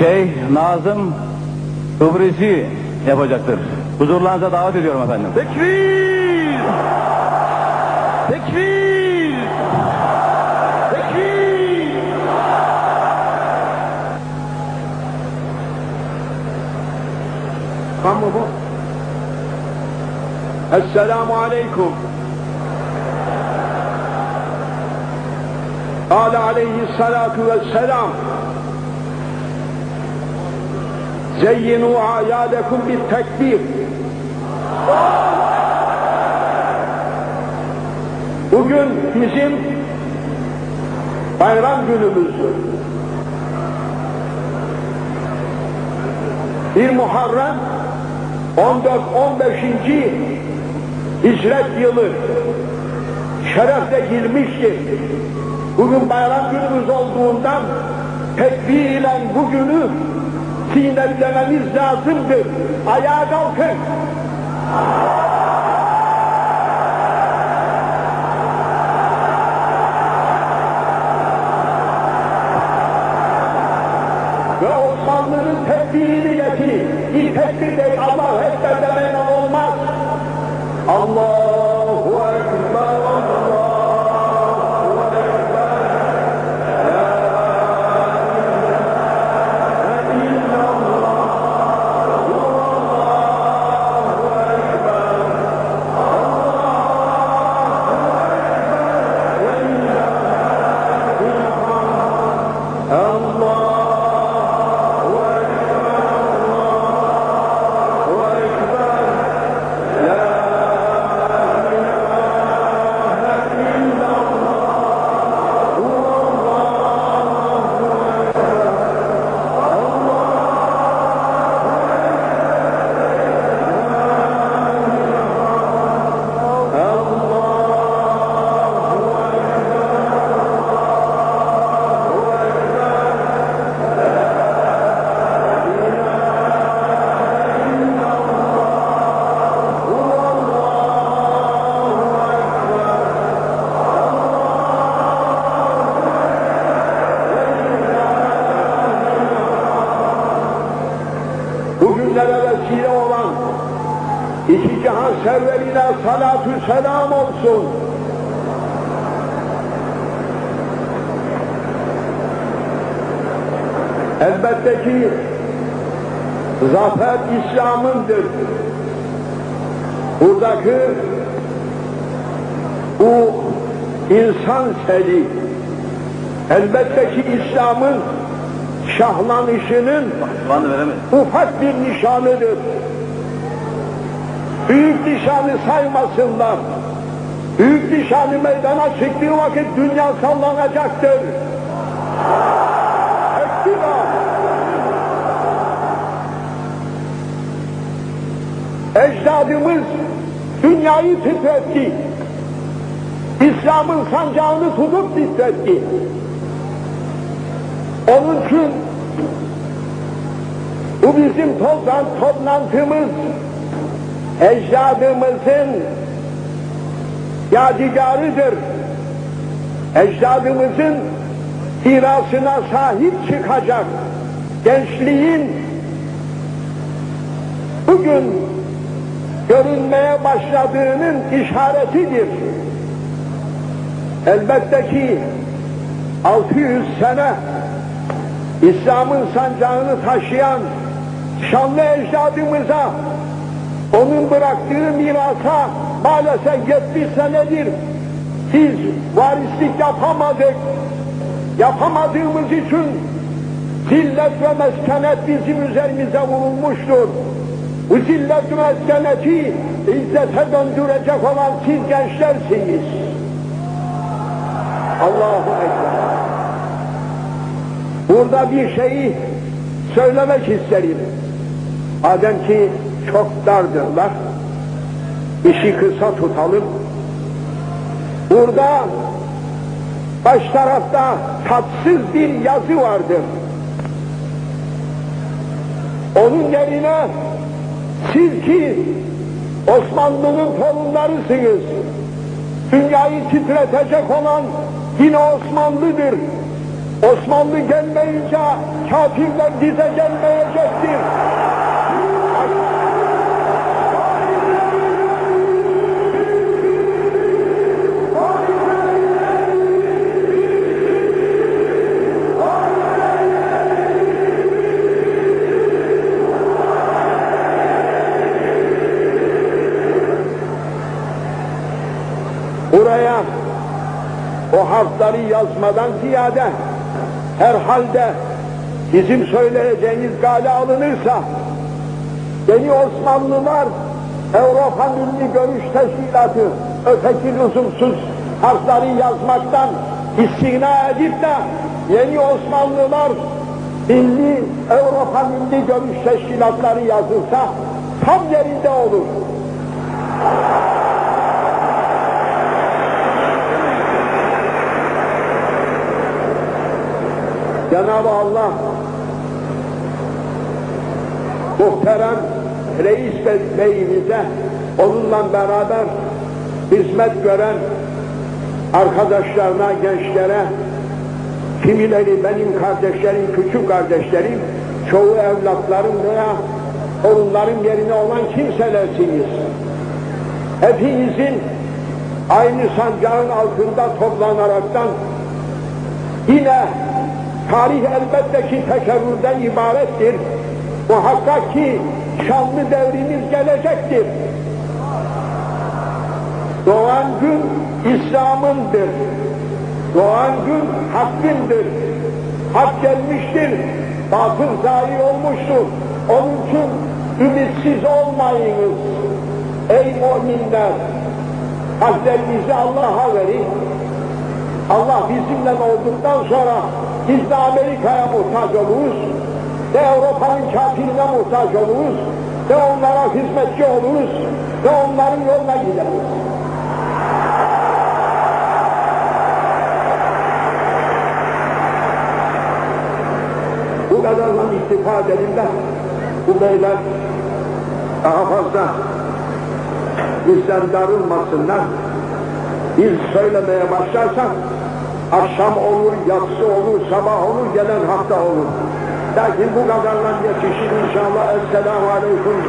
Şeyh Nazım Ibrisi yapacaktır. Huzurlarınıza davet ediyorum efendim. Tekbir! Tekbir! Tekbir! Tamam mı bu? Esselamu Aleyküm. Kale aleyhissalatu vesselam. Zeyyinu ayadekum bir tekbir. Bugün bizim bayram günümüzdür. Bir Muharrem 14-15. Hicret yılı şerefle girmiştir. Bugün bayram günümüz olduğundan tekbir ile bugünü sinetlememiz lazımdır. Ayağa kalkın. ve Osmanlı'nın tekbirini getirin. İlk tekbir değil, Allah demeyle olmaz. Allahu Allahu iki cihan serverine salatü selam olsun. Elbette ki zafer İslam'ındır. Buradaki bu insan seli elbette ki İslam'ın şahlanışının ufak bir nişanıdır. Büyük nişanı saymasınlar. Büyük nişanı meydana çıktığı vakit dünya sallanacaktır. Ekbira. Ecdadımız dünyayı titretti. İslam'ın sancağını tutup titretti. Onun için bu bizim toplan, toplantımız ecdadımızın yadigarıdır. Ecdadımızın mirasına sahip çıkacak gençliğin bugün görünmeye başladığının işaretidir. Elbette ki 600 sene İslam'ın sancağını taşıyan şanlı ecdadımıza onun bıraktığı mirasa maalesef 70 senedir biz varislik yapamadık. Yapamadığımız için zillet ve meskenet bizim üzerimize vurulmuştur. Bu zillet ve meskeneti izzete döndürecek olan siz gençlersiniz. Allahu Ekber. Burada bir şeyi söylemek isterim. Madem ki çok dardırlar, işi kısa tutalım. Burada baş tarafta tatsız bir yazı vardır. Onun yerine siz ki Osmanlı'nın torunlarısınız. Dünyayı titretecek olan yine Osmanlı'dır. Osmanlı gelmeyince kafirler bize gelmeyecektir. O harfleri yazmadan ziyade herhalde bizim söyleyeceğimiz gale alınırsa Yeni Osmanlılar Avrupa Milli Görüş Teşkilatı öteki lüzumsuz harfleri yazmaktan istina edip de Yeni Osmanlılar Milli Avrupa Milli Görüş Teşkilatları yazılsa tam yerinde olur. Cenab-ı Allah muhterem reis Be- beyimize onunla beraber hizmet gören arkadaşlarına, gençlere, kimileri benim kardeşlerim, küçük kardeşlerim, çoğu evlatlarım veya torunların yerine olan kimselersiniz. Hepinizin aynı sancağın altında toplanaraktan yine tarih elbette ki tekerrürden ibarettir. Muhakkak ki şanlı devrimiz gelecektir. Doğan gün İslam'ındır. Doğan gün hakkındır. Hak gelmiştir. Batıl zayi olmuştur. Onun için ümitsiz olmayınız. Ey müminler! Kalplerinizi Allah'a verin. Allah bizimle olduktan sonra biz de Amerika'ya muhtaç oluruz, de Avrupa'nın kafirine muhtaç oluruz, de onlara hizmetçi oluruz, de onların yoluna gideriz. Bu kadarla iktifa edelim de bu beyler daha fazla bizden darılmasınlar. Biz söylemeye başlarsak akşam olur, yatsı olur, sabah olur, gelen hafta olur. Lakin bu kadarla yetişir inşallah. Esselamu Aleyküm.